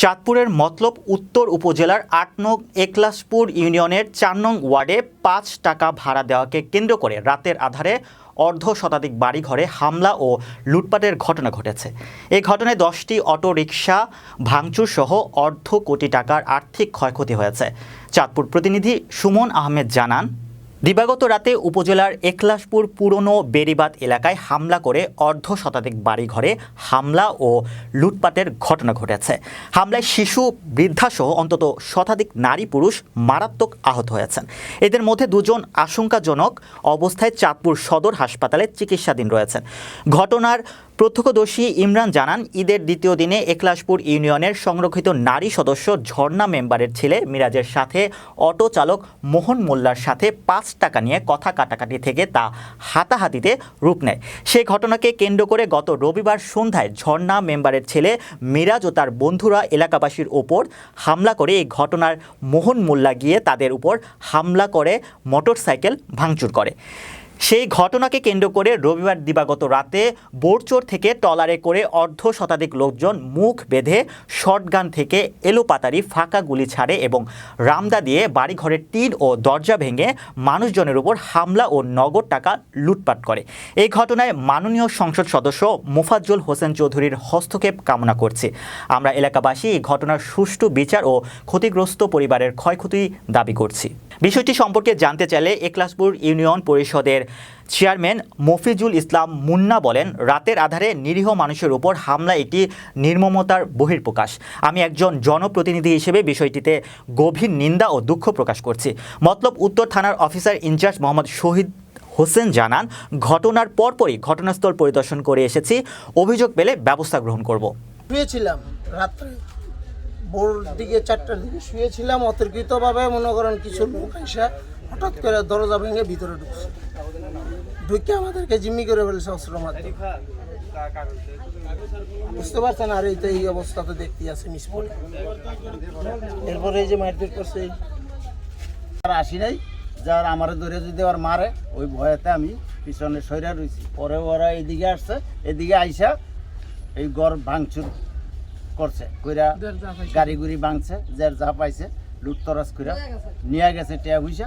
চাঁদপুরের মতলব উত্তর উপজেলার আট নং একলাসপুর ইউনিয়নের চার নং ওয়ার্ডে পাঁচ টাকা ভাড়া দেওয়াকে কেন্দ্র করে রাতের আধারে অর্ধ শতাধিক বাড়িঘরে হামলা ও লুটপাটের ঘটনা ঘটেছে। এই ঘটনায় দশটি অটো রিকশা ভাঙচুর সহ অর্ধ কোটি টাকার আর্থিক ক্ষয়ক্ষতি হয়েছে। চাঁদপুর প্রতিনিধি সুমন আহমেদ জানান দিবাগত রাতে উপজেলার একলাসপুর পুরনো বেরিবাদ এলাকায় হামলা করে অর্ধ শতাধিক বাড়িঘরে হামলা ও লুটপাটের ঘটনা ঘটেছে। হামলায় শিশু বৃদ্ধাসহ অন্তত শতাধিক নারী পুরুষ মারাত্মক আহত হয়েছেন। এদের মধ্যে দুজন আশঙ্কাজনক অবস্থায় চাঁদপুর সদর হাসপাতালে চিকিৎসাধীন রয়েছেন। ঘটনার প্রত্যক্ষদর্শী ইমরান জানান, ঈদের দ্বিতীয় দিনে একলাসপুর ইউনিয়নের সংরক্ষিত নারী সদস্য ঝর্ণা মেম্বারের ছেলে মিরাজের সাথে অটো চালক মোহন মোল্লার সাথে পাঁচ টাকা নিয়ে কথা কাটাকাটি থেকে তা হাতাহাতিতে রূপ নেয়। সেই ঘটনাকে কেন্দ্র করে গত রবিবার সন্ধ্যায় ঝর্ণা মেম্বারের ছেলে মিরাজ ও তার বন্ধুরা এলাকাবাসীর ওপর হামলা করে এই ঘটনার মোহন মোল্লা গিয়ে তাদের উপর হামলা করে, মোটরসাইকেল ভাঙচুর করে। সেই ঘটনাকে কেন্দ্র করে রবিবার দিবাগত রাতে বোরচোর থেকে টলারে করে অর্ধ শতাধিক লোকজন মুখ বেঁধে শটগান থেকে এলোপাতারি ফাঁকা গুলি ছাড়ে এবং রামদা দিয়ে বাড়িঘরের টিন ও দরজা ভেঙে মানুষজনের উপর হামলা ও নগদ টাকা লুটপাট করে। এই ঘটনায় মাননীয় সংসদ সদস্য মোফাজ্জল হোসেন চৌধুরীর হস্তক্ষেপ কামনা করছি। আমরা এলাকাবাসী এই ঘটনার সুষ্ঠু বিচার ও ক্ষতিগ্রস্ত পরিবারের ক্ষয়ক্ষতি দাবি করছি। বিষয়টি সম্পর্কে জানতে চাইলে একলাসপুর ইউনিয়ন পরিষদের চেয়ারম্যান মফিজুল ইসলাম মুন্না বলেন, রাতের আধারে নিরীহ মানুষের উপর হামলা এটি নির্মমতার বহির্প্রকাশ আমি একজন জনপ্রতিনিধি হিসেবে বিষয়টিতে গভীর নিন্দা ও দুঃখ প্রকাশ করছি। মতলব উত্তর থানার officer in charge Mohammad Shahid Hossain জানান, ঘটনার পরপরই ঘটনাস্থল পরিদর্শন করে এসেছি। অভিযোগ পেলে ব্যবস্থা গ্রহণ করব। শুয়েছিলাম রাত্রে। ভোর দিকে চারটার দিকে শুয়েছিলাম। অতর্কিতভাবে মনে করেন কিছু লোক এসে হঠাৎ করে দরজা ভেঙে ভিতরে ঢুকছে। ঢুকে আমাদেরকে জিম্মি করে ফেলছে অস্ত্র মাধ্যমে বুঝতে পারছেন? আর এই তো এই অবস্থা তো দেখতে আছে মিসপট এরপরে এই যে মারপিট করছে আর আসি নাই। যার আমার ধরে যদি আর মারে ওই ভয়েতে আমি পিছনে সইরা রয়েছি পরে ওরা এদিকে আসছে এদিকে আইসা এই ঘর ভাঙচুর করছে কইরা গাড়ি গুড়ি ভাঙছে যার যা পাইছে লুট লুটতরাজ কইরা নিয়ে গেছে টিয়া পয়সা